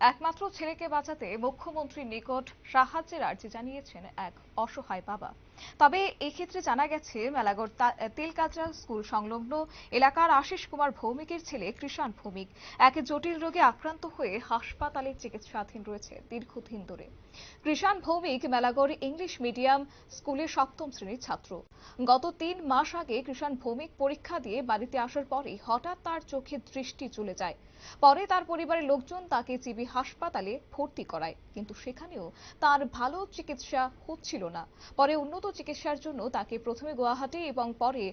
একমাত্র ছেলেকে বাঁচাতে মুখ্যমন্ত্রীর নিকট সাহায্যের আর্জি জানিয়েছেন এক অসহায় বাবা। তবে এক্ষেত্রে জানা গেছে, মেলাগড় তেলকাচরা স্কুল সংলগ্ন এলাকার আশিস কুমার ভৌমিকের ছেলে কৃষাণ ভৌমিক এক জটিল রোগে আক্রান্ত হয়ে হাসপাতালে চিকিৎসাধীন রয়েছে দীর্ঘদিন ধরে। কৃষাণ ভৌমিক মেলাগড় ইংলিশ মিডিয়াম স্কুলে সপ্তম শ্রেণির ছাত্র। গত তিন মাস আগে কৃষাণ ভৌমিক পরীক্ষা দিয়ে বাড়িতে আসার পরেই হঠাৎ তার চোখে দৃষ্টি চলে যায়। পরে তার পরিবারের লোকজন তাকে জিবি হাসপাতালে ভর্তি করায়। কিন্তু সেখানেও তার ভালো চিকিৎসা হচ্ছিল না। পরে উন্নত চিকিৎসার জন্য তাকে প্রথমে গুয়াহাটি এবং পরে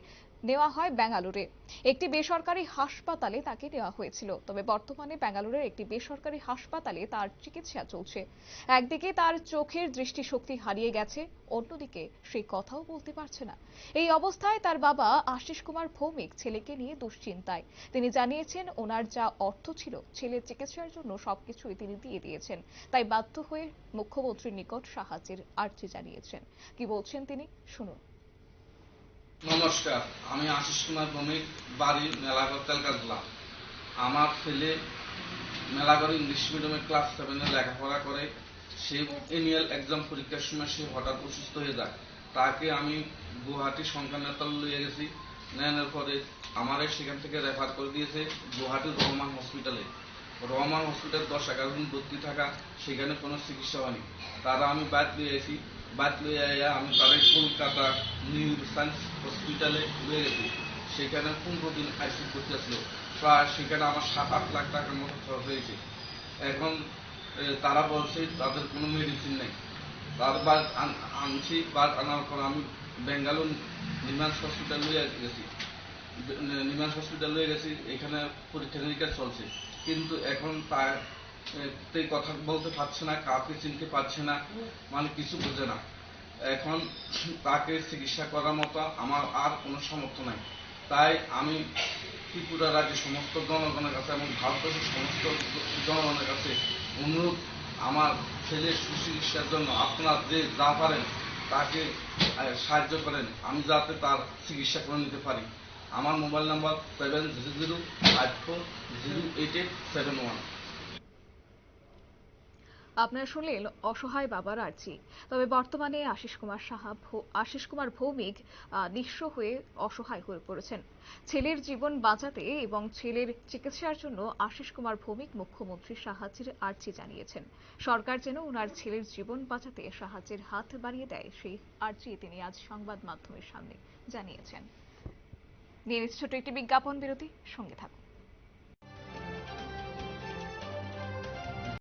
নেওয়া হয় ব্যাঙ্গালোরে। একটি বেসরকারি হাসপাতালে তাকে নেওয়া হয়েছিল। তবে বর্তমানে ব্যাঙ্গালোরের একটি বেসরকারি হাসপাতালে তার চিকিৎসা চলছে। একদিকে তার চোখের দৃষ্টিশক্তি হারিয়ে গেছে, অন্যদিকে সেই কথাও বলতে পারছে না। এই অবস্থায় তার বাবা আশিস কুমার ভৌমিক ছেলেকে নিয়ে দুশ্চিন্তায়। তিনি জানিয়েছেন, ওনার যা অর্থ ছিল, ছেলের চিকিৎসার জন্য সবকিছুই তিনি দিয়ে দিয়েছেন। তাই বাধ্য হয়ে মুখ্যমন্ত্রীর নিকট সাহায্যের আর্জি জানিয়েছেন। কি বলছেন তিনি? শুনুন। নমস্কার, আমি আশিস কুমার ভৌমিক বাড়ি মেলাগড় তেলকাজলা। আমার ছেলে মেলাগড় ইংলিশ মিডিয়ামে ক্লাস সেভেনে লেখাপড়া করে। সে এনুয়াল এক্সাম পরীক্ষার সময় সে হঠাৎ অসুস্থ হয়ে যায়। তাকে আমি গুয়াহাটি সংখ্যানেতাল লিয়ে গেছি। নেওয়ার পরে আমারে সেখান থেকে রেফার করে দিয়েছে গুয়াহাটির রহমান হসপিটালে রহমান হসপিটাল দশ এগারো দিন ভর্তি থাকা, সেখানে কোনো চিকিৎসা হয়নি। তারা আমি বাদ এসি বাদ লিয়ে আইয়া আমি তাদের কলকাতা নিউ সায়েন্স হসপিটালে লিয়ে গেছি। সেখানে পনেরো দিন আইসি করতেছিল। প্রায় সেখানে আমার সাত, আট লাখ টাকার মতো খরচ হয়েছে। এখন তারা বলছে তাদের কোনো মেডিসিন নেই। তার বাদ আনছি, বাদ আনার পর আমি বেঙ্গালুর নিমান্স হসপিটাল লিয়ে গেছি। নিমান্স হসপিটাল লিয়ে গেছি, এখানে পরীক্ষা নিরীক্ষা চলছে। কিন্তু এখন তার কথা বলতে পারছে না, কাউকে চিনতে পারছে না মানে কিছু বোঝে না। এখন তাকে চিকিৎসা করার মতো আমার আর কোনো সামর্থ্য নাই। তাই আমি ত্রিপুরা রাজ্যের সমস্ত জনগণের কাছে এবং ভারতবর্ষের সমস্ত জনগণের কাছে অনুরোধ, আমার ছেলের সুচিকিৎসার জন্য আপনারা যে যা পারেন তাকে সাহায্য করেন, আমি যাতে তার চিকিৎসা করে নিতে পারি। আমার mobile number seven zero zero five four zero eight eight seven one. আপনারা শুনলেন অসহায় বাবার আর্জি। তবে বর্তমানে আশিস কুমার সাহা আশিস কুমার ভৌমিক নিঃস্ব হয়ে অসহায় হয়ে পড়েছেন। ছেলের জীবন বাঁচাতে এবং ছেলের চিকিৎসার জন্য আশিস কুমার ভৌমিক মুখ্যমন্ত্রীর সাহায্যের আর্জি জানিয়েছেন। সরকার যেন ওনার ছেলের জীবন বাঁচাতে সাহায্যের হাত বাড়িয়ে দেয়, সেই আর্জি তিনি আজ সংবাদ মাধ্যমের সামনে জানিয়েছেন। নিয়ে ছোট একটি বিজ্ঞাপন বিরতি, সঙ্গে থাকুন।